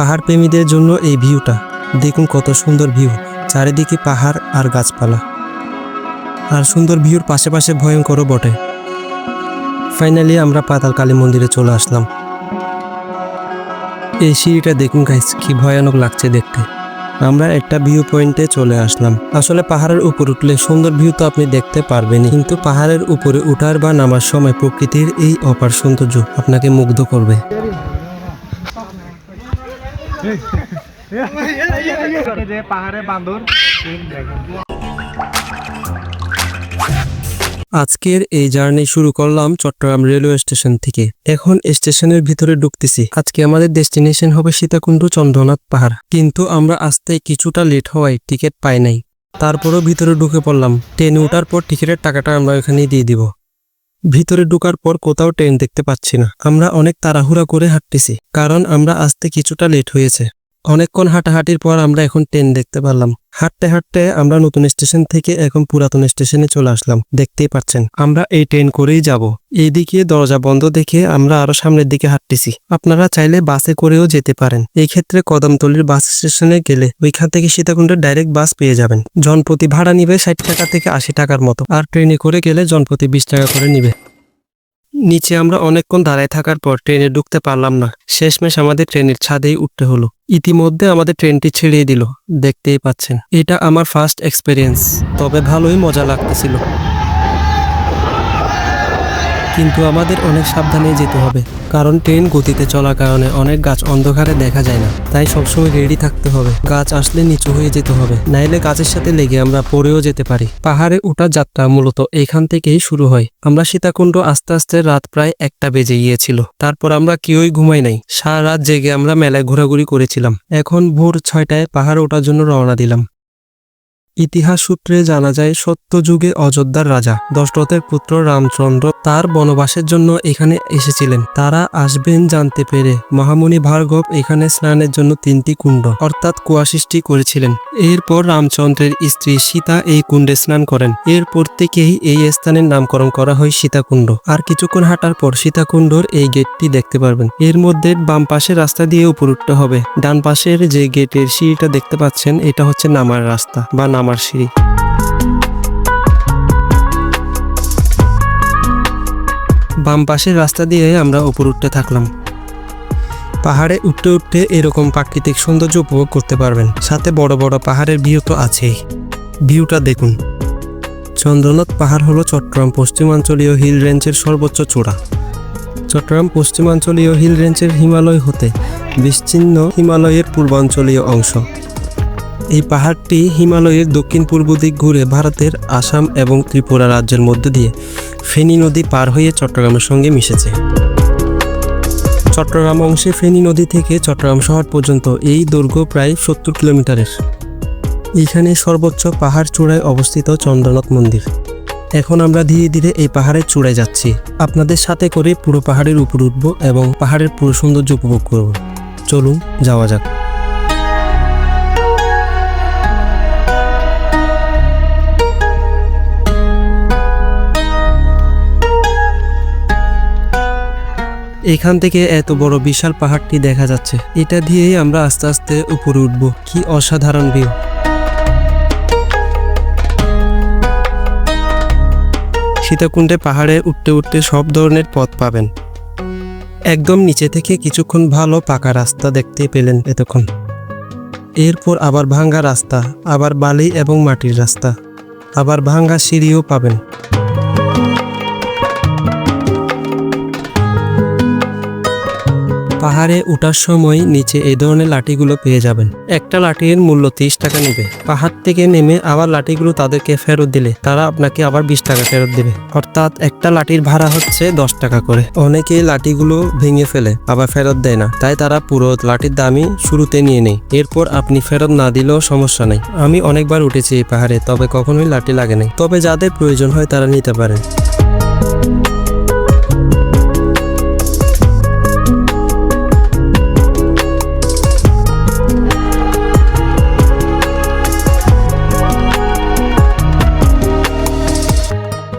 পাহাড় প্রেমীদের জন্য এই ভিউটা। দেখুন কত সুন্দর ভিউ, চারিদিকে পাহাড় আর গাছপালা। আর সুন্দর ভিউর পাশে পাশে ভয়ঙ্করও বটে। ফাইনালি আমরা পাতাল কালী মন্দিরে চলে আসলাম। এই সিঁড়িটা দেখুন গাইস কি ভয়ানক লাগছে দেখতে। আমরা একটা ভিউ পয়েন্টে চলে আসলাম। আসলে পাহাড়ের উপর উঠলে সুন্দর ভিউ তো আপনি দেখতে পারবেনই। কিন্তু পাহাড়ের উপরে উঠার বা নামার সময় প্রকৃতির এই অপার সৌন্দর্য আপনাকে মুগ্ধ করবে। আজকের এই জার্নি শুরু করলাম চট্টগ্রাম রেলওয়ে স্টেশন থেকে। এখন স্টেশনের ভিতরে ঢুকতেছি। আজকে আমাদের ডেস্টিনেশন হবে সীতাকুণ্ড চন্দ্রনাথ পাহাড়। কিন্তু আমরা আসতে কিছুটা লেট হওয়ায় টিকিট পাই নাই। তারপরও ভিতরে ঢুকে পড়লাম। ট্রেনে ওঠার পর টিকিটের টাকাটা আমরা এখানেই দিয়ে দিব। ভিতরে ঢোকার পর কোথাও ট্রেন দেখতে পাচ্ছি না। আমরা অনেক তাড়াহুড়া করে হাঁটতেছি, কারণ আমরা আসতে কিছুটা লেট হয়েছে। অনেকক্ষণ হাঁটাহাঁটির পর আমরা এখন ট্রেন দেখতে পারলাম। হাঁটতে হাঁটতে আমরা নতুন স্টেশন থেকে এখন পুরাতন স্টেশনে চলে আসলাম। দেখতেই পাচ্ছেন, আমরা এই ট্রেন করেই যাব। এইদিকে দরজা বন্ধ দেখে আমরা আরও সামনের দিকে হাঁটতেছি। আপনারা চাইলে বাসে করেও যেতে পারেন। এই ক্ষেত্রে কদমতলির বাস স্টেশনে গেলে ওইখান থেকে সীতাকুণ্ডের ডাইরেক্ট বাস পেয়ে যাবেন। জনপ্রতি ভাড়া নিবে ষাট টাকা থেকে আশি টাকার মতো। আর ট্রেনে করে গেলে জনপ্রতি বিশ টাকা করে নিবে। নিচে আমরা অনেকক্ষণ দাঁড়ায় থাকার পর ট্রেনে ঢুকতে পারলাম না। শেষমেশ আমাদের ট্রেনের ছাদেই উঠতে হলো। ইতিমধ্যে আমাদের ট্রেনটি ছেড়িয়ে দিল। দেখতেই পাচ্ছেন, এটা আমার ফার্স্ট এক্সপিরিয়েন্স তবে ভালোই মজা লাগতেছিল। কিন্তু আমাদের অনেক সাবধানে যেতে হবে, কারণ ট্রেন গতিতে চলার কারণে অনেক গাছ অন্ধকারে দেখা যায় না। তাই সবসময় রেডি থাকতে হবে। গাছ আসলে নিচু হয়ে যেতে হবে, নাইলে গাছের সাথে লেগে আমরা পড়েও যেতে পারি। পাহাড়ে ওঠার যাত্রা মূলত এখান থেকেই শুরু হয়। আমরা সীতাকুণ্ড আস্তে আস্তে রাত প্রায় একটা বেজে গিয়েছিল। তারপর আমরা কেউই ঘুমাই নাই। সারা রাত জেগে আমরা মেলায় ঘোরাঘুরি করেছিলাম। এখন ভোর ছয়টায় পাহাড় ওঠার জন্য রওনা দিলাম। ইতিহাস সূত্রে জানা যায়, সত্য যুগে অযোধ্যার রাজা দশরথের পুত্র রামচন্দ্র তার বনবাসের জন্য এখানে এসেছিলেন। তারা আসবেন জানতে পেরে মহামুনি ভার্গব এখানে স্নানের জন্য তিনটি কুণ্ড অর্থাৎ কুয়া সৃষ্টি করেছিলেন। এরপর রামচন্দ্রের স্ত্রী সীতা এই কুণ্ডে স্নান করেন। এরপর থেকেই এই স্থানের নামকরণ করা হয় সীতাকুণ্ড। আর কিছুক্ষণ হাঁটার পর সীতাকুণ্ডর এই গেটটি দেখতে পারবেন। এর মধ্যে বাম পাশের রাস্তা দিয়ে উপর উঠতে হবে। ডান পাশের যে গেটের সিঁড়িটা দেখতে পাচ্ছেন, এটা হচ্ছে নামার রাস্তা বা নামার সিঁড়ি। বাম পাশের রাস্তা দিয়ে আমরা উপর উঠতে থাকলাম। পাহাড়ে উঠতে উঠতে এরকম প্রাকৃতিক সৌন্দর্য উপভোগ করতে পারবেন। সাথে বড় বড় পাহাড়ের ভিউ তো আছেই। ভিউটা দেখুন। চন্দ্রনাথ পাহাড় হলো চট্টগ্রাম পশ্চিমাঞ্চলীয় হিল রেঞ্জের সর্বোচ্চ চূড়া। চট্টগ্রাম পশ্চিমাঞ্চলীয় হিল রেঞ্জের হিমালয় হতে বিচ্ছিন্ন হিমালয়ের পূর্বাঞ্চলীয় অংশ। এই পাহাড়টি হিমালয়ের দক্ষিণ পূর্ব দিক ঘুরে ভারতের আসাম এবং ত্রিপুরা রাজ্যের মধ্যে দিয়ে ফেনী নদী পার হয়ে চট্টগ্রামের সঙ্গে মিশেছে। চট্টগ্রাম অংশে ফেনী নদী থেকে চট্টগ্রাম শহর পর্যন্ত এই দৈর্ঘ্য প্রায় সত্তর কিলোমিটারের। এখানে সর্বোচ্চ পাহাড় চূড়ায় অবস্থিত চন্দ্রনাথ মন্দির। এখন আমরা ধীরে ধীরে এই পাহাড়ের চূড়ায় যাচ্ছি। আপনাদের সাথে করে পুরো পাহাড়ের উপর উঠব এবং পাহাড়ের পুরো সৌন্দর্য উপভোগ করব। চলুন, যাওয়া যাক। এখান থেকে এত বড় বিশাল পাহাড়টি দেখা যাচ্ছে। এটা দিয়েই আমরা আস্তে আস্তে উপরে উঠব। কি অসাধারণ ভিউ সীতাকুণ্ডে পাহাড়ে উঠতে উঠতে সব ধরনের পথ পাবেন। একদম নিচে থেকে কিছুক্ষণ ভালো পাকা রাস্তা দেখতে পেলেন এতক্ষণ। এরপর আবার ভাঙ্গা রাস্তা, আবার বালি এবং মাটির রাস্তা, আবার ভাঙ্গা সিঁড়িও পাবেন। পাহাড়ে ওঠার সময় নিচে এই ধরনের লাঠিগুলো পেয়ে যাবেন। একটা লাঠির মূল্য তিরিশ টাকা নেবে। পাহাড় থেকে নেমে আবার লাঠিগুলো তাদেরকে ফেরত দিলে তারা আপনাকে আবার বিশ টাকা ফেরত দেবে। অর্থাৎ একটা লাঠির ভাড়া হচ্ছে দশ টাকা করে। অনেকে লাঠিগুলো ভেঙে ফেলে, আবার ফেরত দেয় না। তাই তারা পুরো লাঠির দামই শুরুতে নিয়ে নেয়। এরপর আপনি ফেরত না দিলেও সমস্যা নেই। আমি অনেকবার উঠেছি এই পাহাড়ে, তবে কখনোই লাঠি লাগে নাই। তবে যাদের প্রয়োজন হয় তারা নিতে পারেন।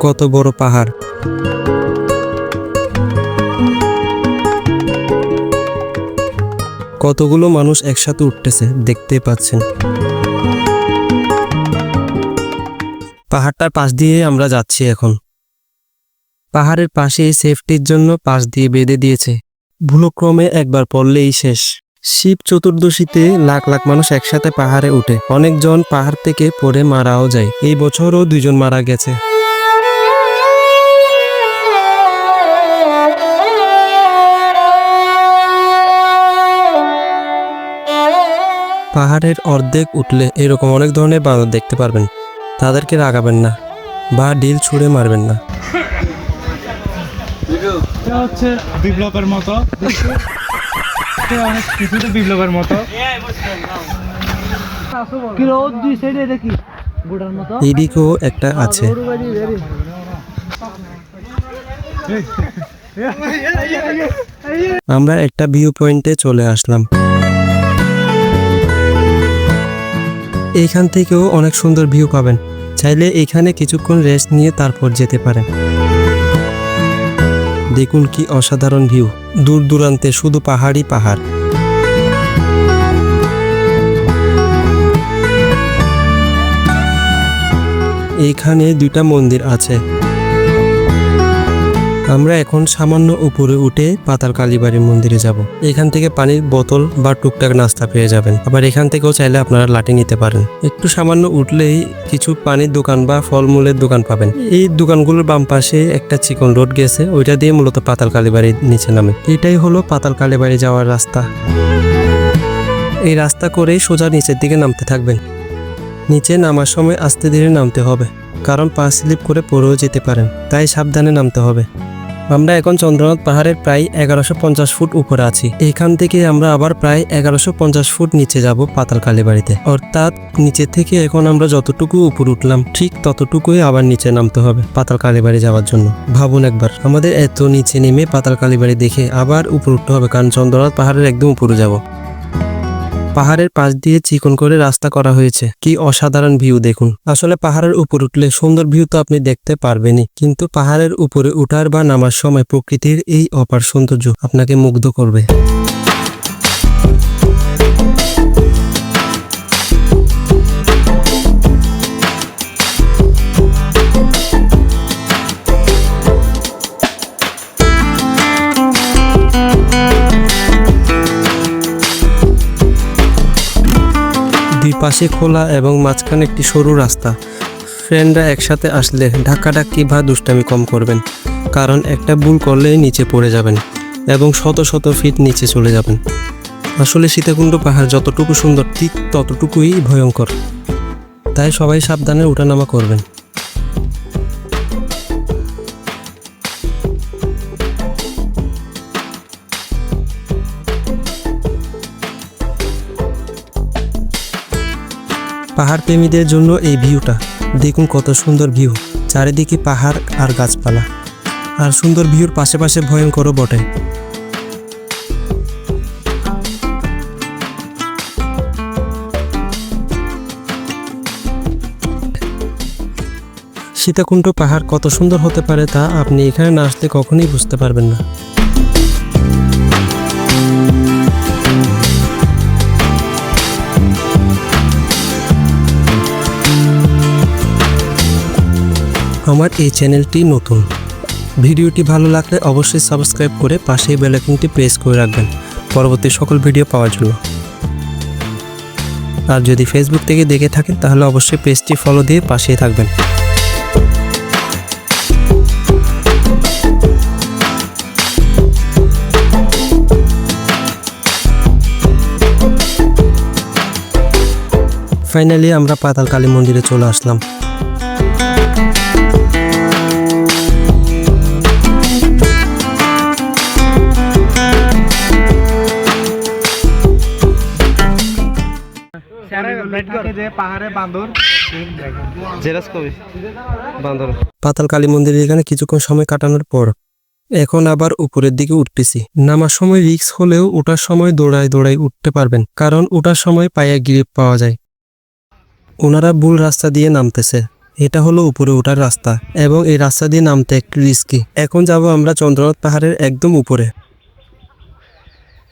কত বড় পাহাড়। কতগুলো মানুষ একসাথে উঠতেছে দেখতে পাচ্ছেন। পাহাড়টার পাশ দিয়ে আমরা যাচ্ছি এখন। পাহাড়ের পাশে সেফটির জন্য পাশ দিয়ে বেঁধে দিয়েছে। ভুলক্রমে একবার পড়লেই শেষ। শিব চতুর্দশীতে লাখ লাখ মানুষ একসাথে পাহাড়ে উঠে। অনেকজন পাহাড় থেকে পড়ে মারাও যায়। এই বছরও দুইজন মারা গেছে। পাহাড়ের অর্ধেক উঠলে এরকম অনেক ধরনের বাঁদর দেখতে পারবেন তাদেরকে রাগাবেন না বা ডিল ছুঁড়ে মারবেন না এটা হচ্ছে বিপ্লবের মতো এটা অনেক কিছুতে বিপ্লবের মতো দুই সাইডে দেখি এদিকেও একটা আছে আমরা একটা ভিউ পয়েন্টে চলে আসলাম এইখান থেকেও অনেক সুন্দর ভিউ পাবেন। চাইলে এখানে কিছুক্ষণ রেস্ট নিয়ে তারপর যেতে পারেন। দেখুন কি অসাধারণ ভিউ দূর দূরান্তে শুধু পাহাড়ই পাহাড়। এখানে দুইটা মন্দির আছে। আমরা এখন সামান্য উপরে উঠে পাতাল কালীবাড়ির মন্দিরে যাব। এখান থেকে পানির বোতল বা টুকটাক নাস্তা পেয়ে যাবেন। আবার এখান থেকেও চাইলে আপনারা লাঠি নিতে পারেন। একটু সামান্য উঠলেই কিছু পানির দোকান বা ফলমূলের দোকান পাবেন। এই দোকানগুলোর বাম পাশে একটা চিকন রোড গেছে। ওইটা দিয়ে মূলত পাতাল কালীবাড়ির নিচে নামে। এটাই হলো পাতাল কালীবাড়ি যাওয়ার রাস্তা। এই রাস্তা করেই সোজা নিচের দিকে নামতে থাকবেন। নিচে নামার সময় আস্তে ধীরে নামতে হবে। কারণ পা স্লিপ করে পড়েও যেতে পারেন। তাই সাবধানে নামতে হবে। আমরা এখন চন্দ্রনাথ পাহাড়ের প্রায় এগারোশো পঞ্চাশ ফুট উপরে আছি। এখান থেকে আমরা আবার প্রায় এগারোশো পঞ্চাশ ফুট নিচে যাব পাতাল কালীবাড়িতে অর্থাৎ নিচে থেকে এখন আমরা যতটুকু উপর উঠলাম, ঠিক ততটুকুই আবার নিচে নামতে হবে পাতাল কালীবাড়ি যাওয়ার জন্য। ভাবুন একবার, আমাদের এত নিচে নেমে পাতাল কালীবাড়ি দেখে আবার উপর উঠতে হবে, কারণ চন্দ্রনাথ পাহাড়ের একদম উপরে যাব। পাহাড়ের পাশ দিয়ে চিকন করে রাস্তা করা হয়েছে। কি অসাধারণ ভিউ দেখুন। আসলে পাহাড়ের উপর উঠলে সুন্দর ভিউ তো আপনি দেখতে পারবেনই। কিন্তু পাহাড়ের উপরে উঠার বা নামার সময় প্রকৃতির এই অপার সৌন্দর্য আপনাকে মুগ্ধ করবে। পাশে খোলা এবং মাঝখানে একটি সরু রাস্তা। ফ্রেন্ডরা একসাথে আসলে ধাক্কাধাক্কি বা দুষ্টামি কম করবেন? কারণ একটা ভুল করলেই নিচে পড়ে যাবেন এবং শত শত ফিট নিচে চলে যাবেন। আসলে সীতাকুণ্ড পাহাড় যতটুকু সুন্দর, ঠিক ততটুকুই ভয়ঙ্কর। তাই সবাই সাবধানে ওঠানামা করবেন। পাহাড় প্রেমীদের জন্য এই ভিউটা। দেখুন কত সুন্দর ভিউ, চারিদিকে পাহাড় আর গাছপালা। আর সুন্দর ভিউর পাশে পাশে ভয়ঙ্করও বটে। সীতাকুণ্ড পাহাড় কত সুন্দর হতে পারে তা আপনি এখানে না আসলে কখনোই বুঝতে পারবেন না। আমার এই চ্যানেলটি নতুন। ভিডিওটি ভালো লাগলে অবশ্যই সাবস্ক্রাইব করে পাশেই বেলাইকনটি প্রেস করে রাখবেন। পরবর্তী সকল ভিডিও পাওয়ার জন্য। আর যদি ফেসবুক থেকে দেখে থাকেন, তাহলে অবশ্যই পেজটি ফলো দিয়ে পাশেই থাকবেন। ফাইনালি আমরা পাতাল কালী মন্দিরে চলে আসলাম। পাহাড়ে বান্দর। জেরাস কবি বান্দর। পাতাল কালী মন্দিরের এখানে কিছুক্ষণ সময় কাটানোর পর এখন আবার উপরের দিকে উঠতেছি। নামার সময় রিক্স হলেও ওঠার সময় দৌড়াই দৌড়াই উঠতে পারবেন কারণ ওঠার সময় পায়ে গ্রিপ পাওয়া যায়। ওনারা ভুল রাস্তা দিয়ে নামতেছে। এটা হলো উপরে ওঠার রাস্তা এবং এই রাস্তা দিয়ে নামতে একটু রিস্কি এখন যাব আমরা চন্দ্রনাথ পাহাড়ের একদম উপরে।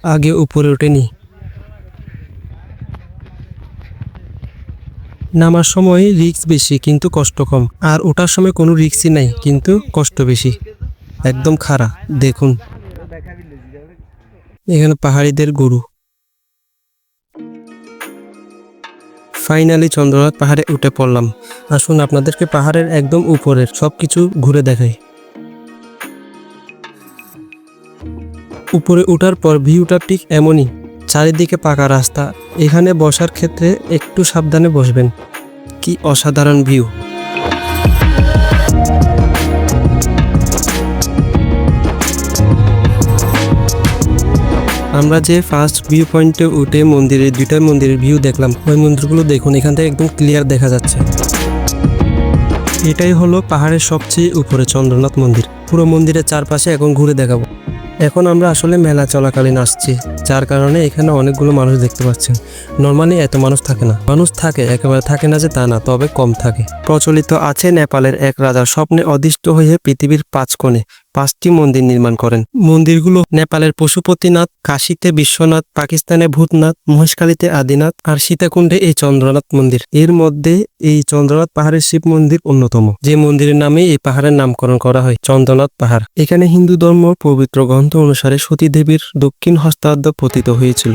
আগে উপরে উঠেনি নামার সময় রিক্স বেশি, কিন্তু কষ্ট কম। আর ওঠার সময় কোনো রিক্সই নাই, কিন্তু কষ্ট বেশি। একদম খাড়া, দেখুন। এখানে পাহাড়িদের গরু। ফাইনালি চন্দ্রনাথ পাহাড়ে উঠে পড়লাম। আসুন আপনাদেরকে পাহাড়ের একদম উপরের সব কিছু ঘুরে দেখাই। উপরে ওঠার পর ভিউটা ঠিক এমনই। চারিদিকে পাকা রাস্তা। এখানে বসার ক্ষেত্রে একটু সাবধানে বসবেন। কি অসাধারণ ভিউ। আমরা যে ফার্স্ট ভিউ পয়েন্টে উঠে মন্দিরের দুইটা মন্দিরের ভিউ দেখলাম, ওই মন্দিরগুলো দেখুন, এখান থেকে একদম ক্লিয়ার দেখা যাচ্ছে। এটাই হলো পাহাড়ের সবচেয়ে উপরে চন্দ্রনাথ মন্দির। পুরো মন্দিরের চারপাশে এখন ঘুরে দেখাবো। এখন আমরা আসলে মেলা চলাকালীন আসছি, যার কারণে এখানে অনেকগুলো মানুষ দেখতে পাচ্ছেন। নর্মালি এত মানুষ থাকে না। মানুষ থাকে, একেবারে থাকে না যে তা না, তবে কম থাকে। প্রচলিত আছে নেপালের এক রাজা স্বপ্নে অদিষ্ট হয়ে পৃথিবীর পাঁচ কোণে। পাঁচটি মন্দির নির্মাণ করেন। মন্দিরগুলো নেপালের পশুপতিনাথ, কাশীতে বিশ্বনাথ, পাকিস্তানে ভূতনাথ, মহেশখালীতে আদিনাথ আর সীতাকুণ্ডে এই চন্দ্রনাথ মন্দির। এর মধ্যে এই চন্দ্রনাথ পাহাড়ের শিব মন্দির অন্যতম। যে মন্দিরের নামে এই পাহাড়ের নামকরণ করা হয়, চন্দ্রনাথ পাহাড়। এখানে হিন্দু ধর্ম পবিত্র গ্রন্থ অনুসারে সতী দেবীর দক্ষিণ হস্তাব্দ পতিত হয়েছিল।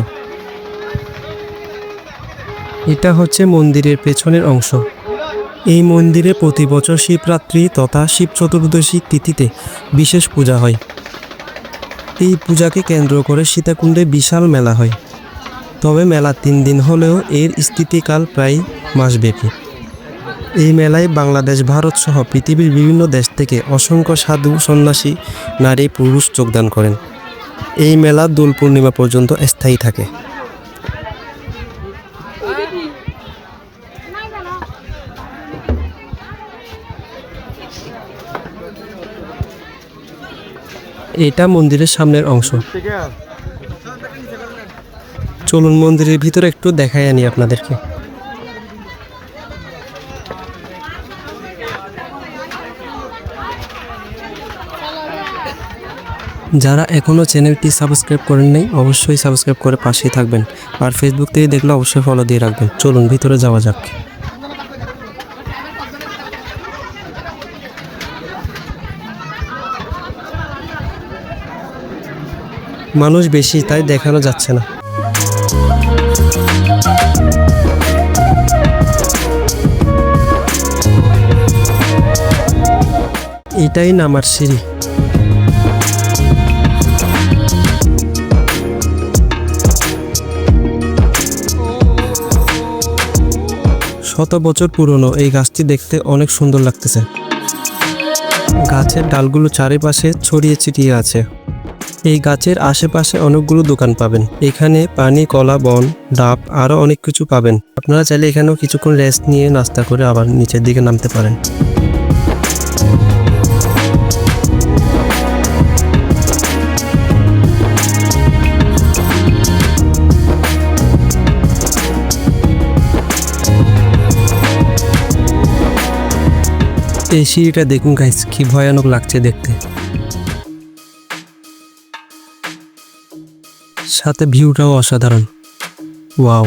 এটা হচ্ছে মন্দিরের পেছনের অংশ। এই মন্দিরে প্রতি বছর শিবরাত্রি তথা শিব চতুর্দশী তিথিতে বিশেষ পূজা হয়। এই পূজাকে কেন্দ্র করে সীতাকুণ্ডে বিশাল মেলা হয়। তবে মেলা তিন দিন হলেও এর স্থিতিকাল প্রায় মাসব্যাপী। এই মেলায় বাংলাদেশ, ভারত সহ পৃথিবীর বিভিন্ন দেশ থেকে অসংখ্য সাধু, সন্ন্যাসী, নারী, পুরুষ যোগদান করেন। এই মেলা দোল পূর্ণিমা পর্যন্ত স্থায়ী থাকে। এটা মন্দিরের সামনের অংশ। চলুন মন্দিরের ভিতরে একটু দেখাই আনি আপনাদেরকে। যারা এখনও চ্যানেলটি সাবস্ক্রাইব করেন নাই, অবশ্যই সাবস্ক্রাইব করে পাশেই থাকবেন। আর ফেসবুক থেকে দেখলে অবশ্যই ফলো দিয়ে রাখবেন। চলুন ভিতরে যাওয়া যাক। মানুষ বেশি, তাই দেখানো যাচ্ছে না। এটাই নামার সিঁড়ি। শত বছর পুরনো এই গাছটি দেখতে অনেক সুন্দর লাগতেছে। গাছের ডালগুলো চারিপাশে ছড়িয়ে ছিটিয়ে আছে। এই গাছের আশেপাশে অনেকগুলো দোকান পাবেন। এখানে পানি, কলা, বন, ডাব আরও অনেক কিছু পাবেন। আপনারা চাইলে এখানেও কিছুক্ষণ রেস্ট নিয়ে নাস্তা করে আবার নিচের দিকে নামতে পারেন। এই সিঁড়িটা দেখুন গাইস কি ভয়ানক লাগছে দেখতে। সাথে ভিউটাও অসাধারণ। ওয়াও।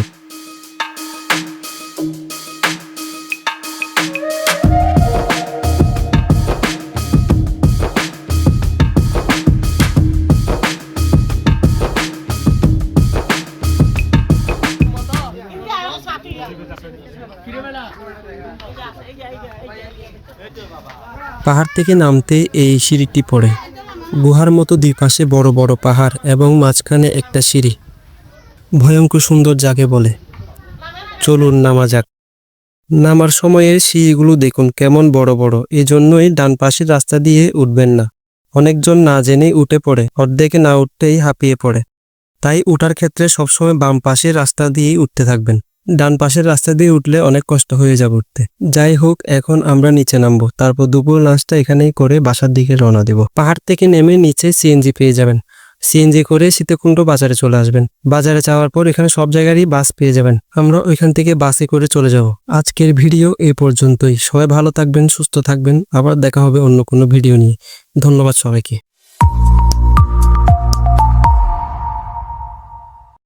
পাহাড় থেকে নামতে এই সিঁড়িটি পড়ে। গুহার মতো দুই পাশে বড় বড় পাহাড় এবং মাঝখানে একটা সিঁড়ি। ভয়ঙ্কর সুন্দর যাকে বলে। চলুন নামা যাক। নামার সময়ে সিঁড়িগুলো দেখুন কেমন বড় বড়, এজন্যই ডান পাশের রাস্তা দিয়ে উঠবেন না। অনেকজন না জেনেই উঠে পড়ে, অর্ধেকে না উঠতেই হাঁপিয়ে পড়ে। তাই উঠার ক্ষেত্রে সবসময় বাম পাশের রাস্তা দিয়েই উঠতে থাকবেন। ডান পাশের রাস্তা দিয়ে উঠলে অনেক কষ্ট হয়ে যাবে উঠতে যাই হোক, এখন আমরা নিচে নামবো। তারপর দুপুর লাঞ্চটা এখানেই করে বাসার দিকে রওনা দেব। পাহাড় থেকে নেমে নিচে সিএনজি পেয়ে যাবেন। সিএনজি করে সীতাকুণ্ড বাজারে চলে আসবেন। বাজারে যাওয়ার পর এখানে সব জায়গারই বাস পেয়ে যাবেন। আমরা ওইখান থেকে বাসে করে চলে যাব। আজকের ভিডিও এ পর্যন্তই। সবাই ভালো থাকবেন, সুস্থ থাকবেন। আবার দেখা হবে অন্য কোনো ভিডিও নিয়ে। ধন্যবাদ সবাইকে।